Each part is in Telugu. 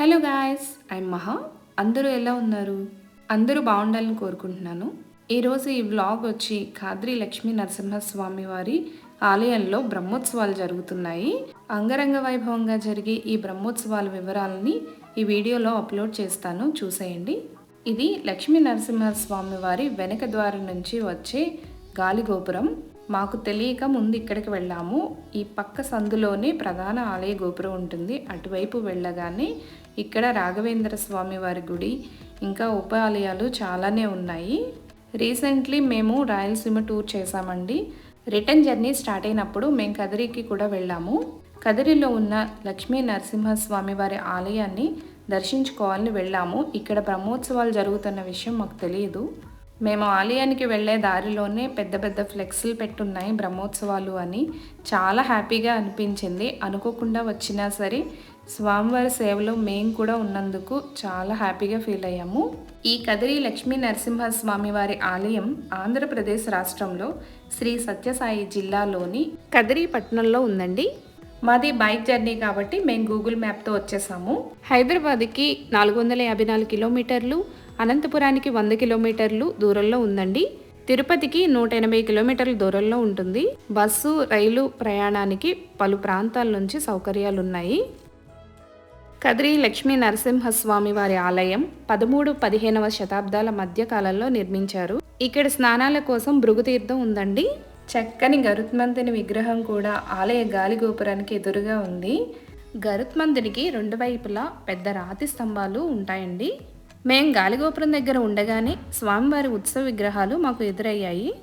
హలో గాయస్ ఐమ్ మహా. అందరూ ఎలా ఉన్నారు? అందరూ బాగుండాలని కోరుకుంటున్నాను. ఈరోజు ఈ వ్లాగ్ వచ్చి ఖాద్రి లక్ష్మీ నరసింహస్వామి వారి ఆలయంలో బ్రహ్మోత్సవాలు జరుగుతున్నాయి. అంగరంగ వైభవంగా జరిగే ఈ బ్రహ్మోత్సవాల వివరాలని ఈ వీడియోలో అప్లోడ్ చేస్తాను. చూసేయండి. ఇది లక్ష్మీ నరసింహస్వామి వారి వెనక ద్వారం నుంచి వచ్చే గాలి గోపురం. మాకు తెలియక ముందు ఇక్కడికి వెళ్ళాము. ఈ పక్క సందులోనే ప్రధాన ఆలయ గోపురం ఉంటుంది. అటువైపు వెళ్ళగానే ఇక్కడ రాఘవేంద్ర స్వామి వారి గుడి ఇంకా ఉప ఆలయాలు చాలానే ఉన్నాయి. రీసెంట్లీ మేము రాయలసీమ టూర్ చేశామండి. రిటర్న్ జర్నీ స్టార్ట్ అయినప్పుడు మేము కదిరికి కూడా వెళ్ళాము. కదిరిలో ఉన్న లక్ష్మీ నరసింహస్వామి వారి ఆలయాన్ని దర్శించుకోవాలని వెళ్ళాము. ఇక్కడ బ్రహ్మోత్సవాలు జరుగుతున్న విషయం మాకు తెలియదు. మేము ఆలయానికి వెళ్ళే దారిలోనే పెద్ద పెద్ద ఫ్లెక్స్లు పెట్టున్నాయి బ్రహ్మోత్సవాలు అని. చాలా హ్యాపీగా అనిపించింది. అనుకోకుండా వచ్చినా సరే స్వామివారి సేవలో మేము కూడా ఉన్నందుకు చాలా హ్యాపీగా ఫీల్ అయ్యాము. ఈ కదిరి లక్ష్మీ నరసింహస్వామి వారి ఆలయం ఆంధ్రప్రదేశ్ రాష్ట్రంలో శ్రీ సత్యసాయి జిల్లాలోని కదిరి పట్టణంలో ఉందండి. మాది బైక్ జర్నీ కాబట్టి మేము గూగుల్ మ్యాప్తో వచ్చేసాము. హైదరాబాద్కి నాలుగు వందల యాభై నాలుగు కిలోమీటర్లు అనంతపురానికి వంద కిలోమీటర్లు దూరంలో ఉందండి. తిరుపతికి నూట ఎనభై కిలోమీటర్ల దూరంలో ఉంటుంది. బస్సు రైలు ప్రయాణానికి పలు ప్రాంతాల నుంచి సౌకర్యాలు ఉన్నాయి కదిరి లక్ష్మీ నరసింహస్వామి వారి ఆలయం పదమూడు పదిహేనవ శతాబ్దాల మధ్య కాలంలో నిర్మించారు. ఇక్కడ స్నానాల కోసం భృగుతీర్థం ఉందండి. చక్కని గరుత్మంతుని విగ్రహం కూడా ఆలయ గాలి గోపురానికి ఎదురుగా ఉంది. గరుత్మంతునికి రెండు వైపులా పెద్ద రాతి స్తంభాలు ఉంటాయండి. మేం గాలిగోపురం దగ్గర ఉండగానే స్వామివారి ఉత్సవ విగ్రహాలు మాకు ఎదురయ్యాయి.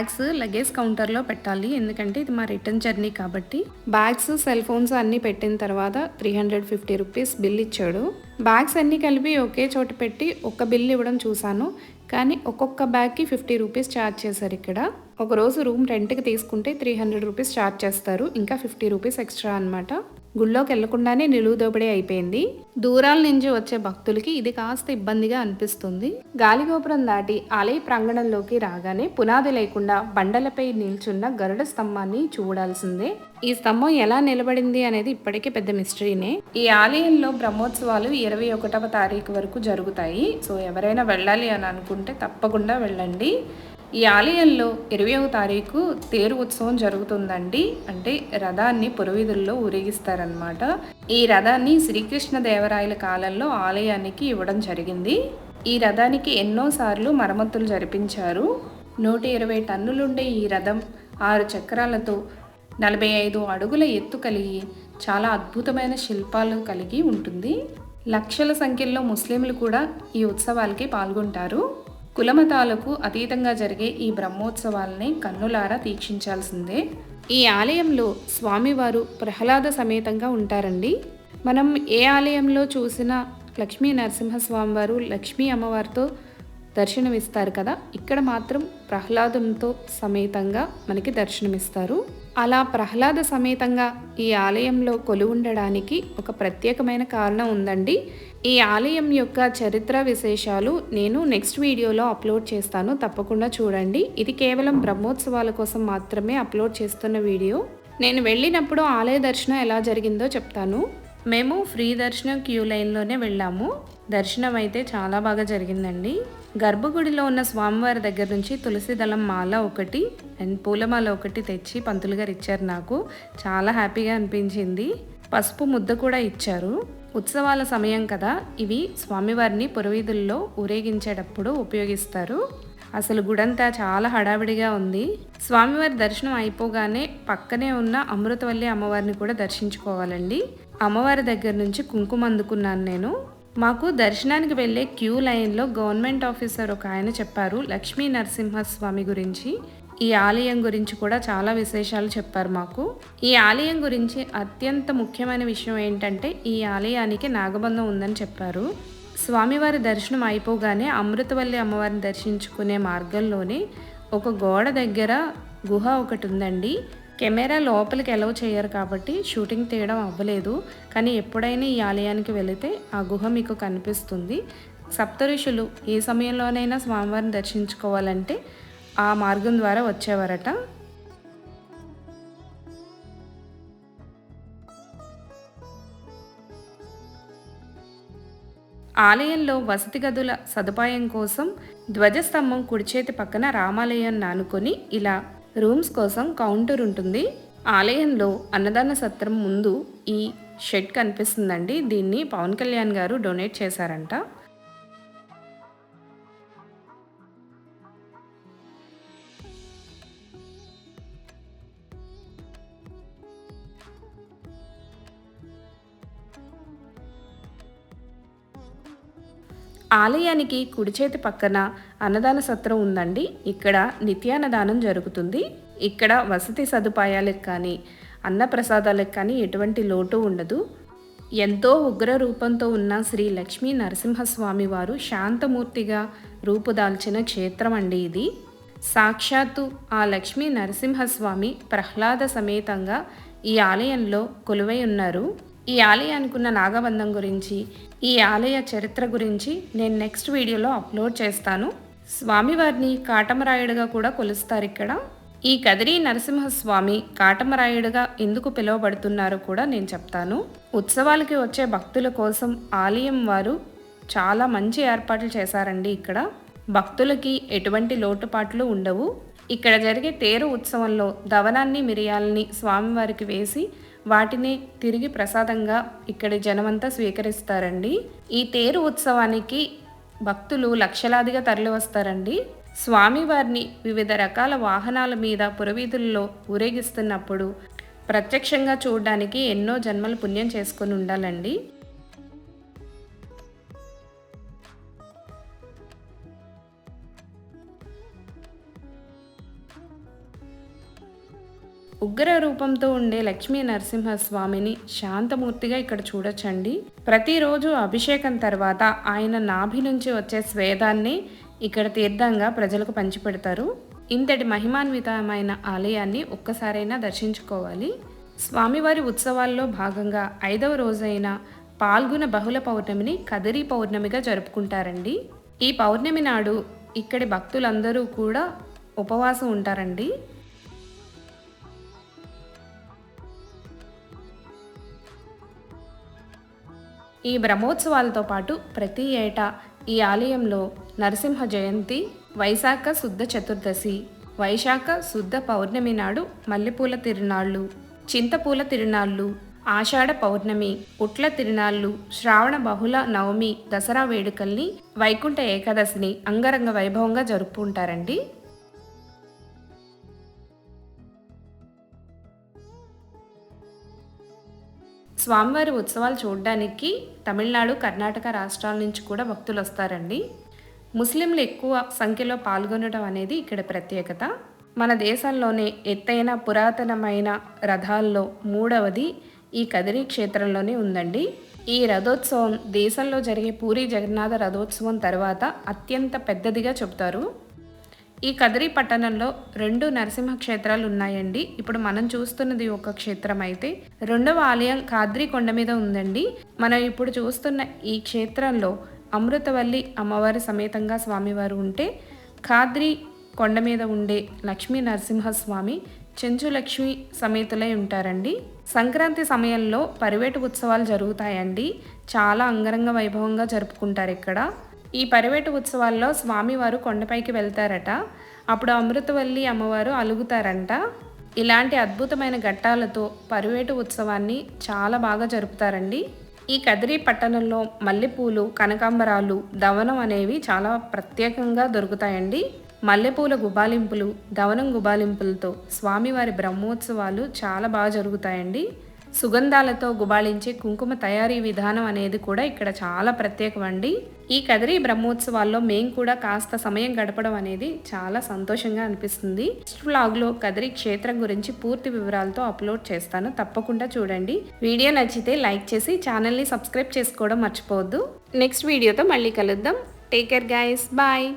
బ్యాగ్స్ లగేజ్ కౌంటర్లో పెట్టాలి. ఎందుకంటే ఇది మా రిటర్న్ జర్నీ కాబట్టి. బ్యాగ్స్ సెల్ ఫోన్స్ అన్నీ పెట్టిన తర్వాత three hundred fifty rupees bill ఇచ్చాడు. బ్యాగ్స్ అన్నీ కలిపి ఒకే చోట పెట్టి ఒక బిల్ ఇవ్వడం చూశాను. కానీ ఒక్కొక్క బ్యాగ్కి ఫిఫ్టీ రూపీస్ ఛార్జ్ చేశారు ఇక్కడ. ఒక రోజు రూమ్ రెంట్కి తీసుకుంటే త్రీ హండ్రెడ్ రూపీస్ ఛార్జ్ చేస్తారు. ఇంకా ఫిఫ్టీ రూపీస్ ఎక్స్ట్రా అనమాట గుళ్ళోకి వెళ్ళకుండానే నిలువు దోపిడీ అయిపోయింది. దూరాల నుంచి వచ్చే భక్తులకి ఇది కాస్త ఇబ్బందిగా అనిపిస్తుంది. గాలిగోపురం దాటి ఆలయ ప్రాంగణంలోకి రాగానే పునాది లేకుండా బండలపై నిల్చున్న గరుడ స్తంభాన్ని చూడాల్సిందే. ఈ స్తంభం ఎలా నిలబడింది అనేది ఇప్పటికీ పెద్ద మిస్టరీనే ఈ ఆలయంలో బ్రహ్మోత్సవాలు ఇరవై ఒకటవ తారీఖు వరకు జరుగుతాయి. సో ఎవరైనా వెళ్ళాలి అని అనుకుంటే తప్పకుండా వెళ్ళండి. ఈ ఆలయంలో ఇరవయవ తారీఖు తేరు ఉత్సవం జరుగుతుందండి. అంటే రథాన్ని పురవీధుల్లో ఊరేగిస్తారనమాట ఈ రథాన్ని శ్రీకృష్ణ దేవరాయల కాలంలో ఆలయానికి ఇవ్వడం జరిగింది. ఈ రథానికి ఎన్నోసార్లు మరమ్మతులు జరిపించారు. నూట ఇరవై టన్నులుండే ఈ రథం ఆరు చక్రాలతో నలభై ఐదు అడుగుల ఎత్తు కలిగి చాలా అద్భుతమైన శిల్పాలు కలిగి ఉంటుంది. లక్షల సంఖ్యలో ముస్లింలు కూడా ఈ ఉత్సవాలకి పాల్గొంటారు. కులమతాలకు అతీతంగా జరిగే ఈ బ్రహ్మోత్సవాల్ని కన్నులారా తీక్షించాల్సిందే. ఈ ఆలయంలో స్వామివారు ప్రహ్లాద సమేతంగా ఉంటారండి. మనం ఏ ఆలయంలో చూసినా లక్ష్మీ నరసింహస్వామివారు లక్ష్మీ అమ్మవారితో దర్శనమిస్తారు కదా. ఇక్కడ మాత్రం ప్రహ్లాదంతో సమేతంగా మనకి దర్శనమిస్తారు. అలా ప్రహ్లాద సమేతంగా ఈ ఆలయంలో కొలువుండడానికి ఒక ప్రత్యేకమైన కారణం ఉందండి. ఈ ఆలయం యొక్క చరిత్ర విశేషాలు నేను నెక్స్ట్ వీడియోలో అప్లోడ్ చేస్తాను. తప్పకుండా చూడండి. ఇది కేవలం బ్రహ్మోత్సవాల కోసం మాత్రమే అప్లోడ్ చేస్తున్న వీడియో. నేను వెళ్ళినప్పుడు ఆలయ దర్శనం ఎలా జరిగిందో చెప్తాను. మేము ఫ్రీ దర్శనం క్యూ లైన్లోనే వెళ్ళాము. దర్శనం అయితే చాలా బాగా జరిగిందండి. గర్భగుడిలో ఉన్న స్వామివారి దగ్గర నుంచి తులసి దళం మాల ఒకటి అండ్ పూలమాల ఒకటి తెచ్చి పంతులు గారు ఇచ్చారు నాకు. చాలా హ్యాపీగా అనిపించింది. పసుపు ముద్ద కూడా ఇచ్చారు. ఉత్సవాల సమయం కదా ఇవి స్వామివారిని పురవీధుల్లో ఊరేగించేటప్పుడు ఉపయోగిస్తారు. అసలు గుడంతా చాలా హడావిడిగా ఉంది. స్వామివారి దర్శనం అయిపోగానే పక్కనే ఉన్న అమృతవల్లి అమ్మవారిని కూడా దర్శించుకోవాలండి. అమ్మవారి దగ్గర నుంచి కుంకుమ అందుకున్నాను నేను. మాకు దర్శనానికి వెళ్ళే క్యూ లైన్లో గవర్నమెంట్ ఆఫీసర్ ఒక ఆయన చెప్పారు లక్ష్మీ నరసింహస్వామి గురించి. ఈ ఆలయం గురించి కూడా చాలా విశేషాలు చెప్పారు మాకు. ఈ ఆలయం గురించి అత్యంత ముఖ్యమైన విషయం ఏంటంటే ఈ ఆలయానికి నాగబంధం ఉందని చెప్పారు. స్వామివారి దర్శనం అయిపోగానే అమృతవల్లి అమ్మవారిని దర్శించుకునే మార్గంలోనే ఒక గోడ దగ్గర గుహ ఒకటి ఉందండి. కెమెరా లోపలికి ఎలవ్ చేయరు కాబట్టి షూటింగ్ తీయడం అవ్వలేదు. కానీ ఎప్పుడైనా ఈ ఆలయానికి వెళితే ఆ గుహ మీకు కనిపిస్తుంది. సప్తఋషులు ఏ సమయంలోనైనా స్వామివారిని దర్శించుకోవాలంటే ఆ మార్గం ద్వారా వచ్చేవారట. ఆలయంలో వసతి గదుల సదుపాయం కోసం ధ్వజస్తంభం కుడిచేతి పక్కన రామాలయం నానుకొని ఇలా రూమ్స్ కోసం కౌంటర్ ఉంటుంది. ఆలయంలో అన్నదాన సత్రం ముందు ఈ షెడ్ కనిపిస్తుందండి. దీన్ని పవన్ కళ్యాణ్ గారు డొనేట్ చేశారంట. ఆలయానికి కుడి చేతి పక్కన అన్నదాన సత్రం ఉందండి. ఇక్కడ నిత్యాన్నదానం జరుగుతుంది. ఇక్కడ వసతి సదుపాయాలకు కానీ అన్నప్రసాదాలకు కానీ ఎటువంటి లోటు ఉండదు. ఎంతో ఉగ్ర రూపంతో ఉన్న శ్రీ లక్ష్మీ నరసింహస్వామి వారు శాంతమూర్తిగా రూపుదాల్చిన క్షేత్రం అండి ఇది. సాక్షాత్తు ఆ లక్ష్మీ నరసింహస్వామి ప్రహ్లాద సమేతంగా ఈ ఆలయంలో కొలువై ఉన్నారు. ఈ ఆలయానికి ఉన్న నాగబంధం గురించి ఈ ఆలయ చరిత్ర గురించి నేను నెక్స్ట్ వీడియోలో అప్లోడ్ చేస్తాను. స్వామివారిని కాటమరాయుడుగా కూడా కొలుస్తారు ఇక్కడ. ఈ కదిరి నరసింహస్వామి కాటమరాయుడుగా ఎందుకు పిలువబడుతున్నారో కూడా నేను చెప్తాను. ఉత్సవాలకి వచ్చే భక్తుల కోసం ఆలయం వారు చాలా మంచి ఏర్పాట్లు చేశారండి ఇక్కడ. భక్తులకి ఎటువంటి లోటుపాట్లు ఉండవు. ఇక్కడ జరిగే తేరు ఉత్సవంలో దవనాన్ని మిరియాలని స్వామివారికి వేసి వాటిని తిరిగి ప్రసాదంగా ఇక్కడి జనమంతా స్వీకరిస్తారండి. ఈ తేరు ఉత్సవానికి భక్తులు లక్షలాదిగా తరలివస్తారండి. స్వామివారిని వివిధ రకాల వాహనాల మీద పురవీధుల్లో ఊరేగిస్తున్నప్పుడు ప్రత్యక్షంగా చూడడానికి ఎన్నో జన్మలు పుణ్యం చేసుకొని ఉండాలండి. ఉగ్ర రూపంతో ఉండే లక్ష్మీ నరసింహస్వామిని శాంతమూర్తిగా ఇక్కడ చూడొచ్చండి. ప్రతిరోజు అభిషేకం తర్వాత ఆయన నాభి నుంచి వచ్చే స్వేదాన్ని ఇక్కడ తీర్థంగా ప్రజలకు పంచిపెడతారు. ఇంతటి మహిమాన్వితమైన ఆలయాన్ని ఒక్కసారైనా దర్శించుకోవాలి. స్వామివారి ఉత్సవాల్లో భాగంగా ఐదవ రోజైన పాల్గొన బహుళ పౌర్ణమిని కదిరి పౌర్ణమిగా జరుపుకుంటారండి. ఈ పౌర్ణమి నాడు ఇక్కడి భక్తులందరూ కూడా ఉపవాసం ఉంటారండి. ఈ బ్రహ్మోత్సవాలతో పాటు ప్రతి ఏటా ఈ ఆలయంలో నరసింహ జయంతి వైశాఖ శుద్ధ చతుర్దశి వైశాఖ శుద్ధ పౌర్ణమి నాడు మల్లెపూల తిరునాళ్ళు చింతపూల తిరునాళ్ళు ఆషాఢ పౌర్ణమి ఉట్ల తిరునాళ్ళు శ్రావణ బహుళ నవమి దసరా వేడుకల్ని వైకుంఠ ఏకాదశిని అంగరంగ వైభవంగా జరుపుకుంటారండి. స్వామివారి ఉత్సవాలు చూడడానికి తమిళనాడు కర్ణాటక రాష్ట్రాల నుంచి కూడా భక్తులు వస్తారండి. ముస్లింలు ఎక్కువ సంఖ్యలో పాల్గొనడం అనేది ఇక్కడ ప్రత్యేకత. మన దేశంలోనే ఎత్తైన పురాతనమైన రథాల్లో మూడవది ఈ కదిరి క్షేత్రంలోనే ఉందండి. ఈ రథోత్సవం దేశంలో జరిగే పూరి జగన్నాథ రథోత్సవం తర్వాత అత్యంత పెద్దదిగా చెబుతారు. ఈ కదిరి పట్టణంలో రెండు నరసింహ క్షేత్రాలు ఉన్నాయండి. ఇప్పుడు మనం చూస్తున్నది ఒక క్షేత్రం అయితే రెండవ ఆలయం కాద్రి కొండ మీద ఉందండి. మనం ఇప్పుడు చూస్తున్న ఈ క్షేత్రంలో అమృతవల్లి అమ్మవారి సమేతంగా స్వామివారు ఉంటే కాద్రి కొండ మీద ఉండే లక్ష్మీ నరసింహస్వామి చెంచులక్ష్మి సమేతులై ఉంటారండి. సంక్రాంతి సమయంలో పరివేటు ఉత్సవాలు జరుగుతాయండి. చాలా అంగరంగ వైభవంగా జరుపుకుంటారు ఇక్కడ. ఈ పరివేటు ఉత్సవాల్లో స్వామివారు కొండపైకి వెళ్తారట. అప్పుడు అమృతవల్లి అమ్మవారు అలుగుతారంట. ఇలాంటి అద్భుతమైన ఘట్టాలతో పరివేటు ఉత్సవాన్ని చాలా బాగా జరుపుతారండి. ఈ కదిరి పట్టణంలో మల్లెపూలు కనకాంబరాలు దవనం అనేవి చాలా ప్రత్యేకంగా దొరుకుతాయండి. మల్లెపూల గుబాలింపులు దవనం గుబాలింపులతో స్వామివారి బ్రహ్మోత్సవాలు చాలా బాగా జరుగుతాయండి. సుగంధాలతో గుబాళించే కుంకుమ తయారీ విధానం అనేది కూడా ఇక్కడ చాలా ప్రత్యేకమండి ఈ కదిరి బ్రహ్మోత్సవాల్లో మేం కూడా కాస్త సమయం గడపడం అనేది చాలా సంతోషంగా అనిపిస్తుంది. నెక్స్ట్ వ్లాగ్లో కదిరి క్షేత్రం గురించి పూర్తి వివరాలతో అప్లోడ్ చేస్తాను. తప్పకుండా చూడండి. వీడియో నచ్చితే లైక్ చేసి ఛానల్ని సబ్స్క్రైబ్ చేసుకోవడం మర్చిపోవద్దు. నెక్స్ట్ వీడియోతో మళ్ళీ కలుద్దాం. Take care guys bye.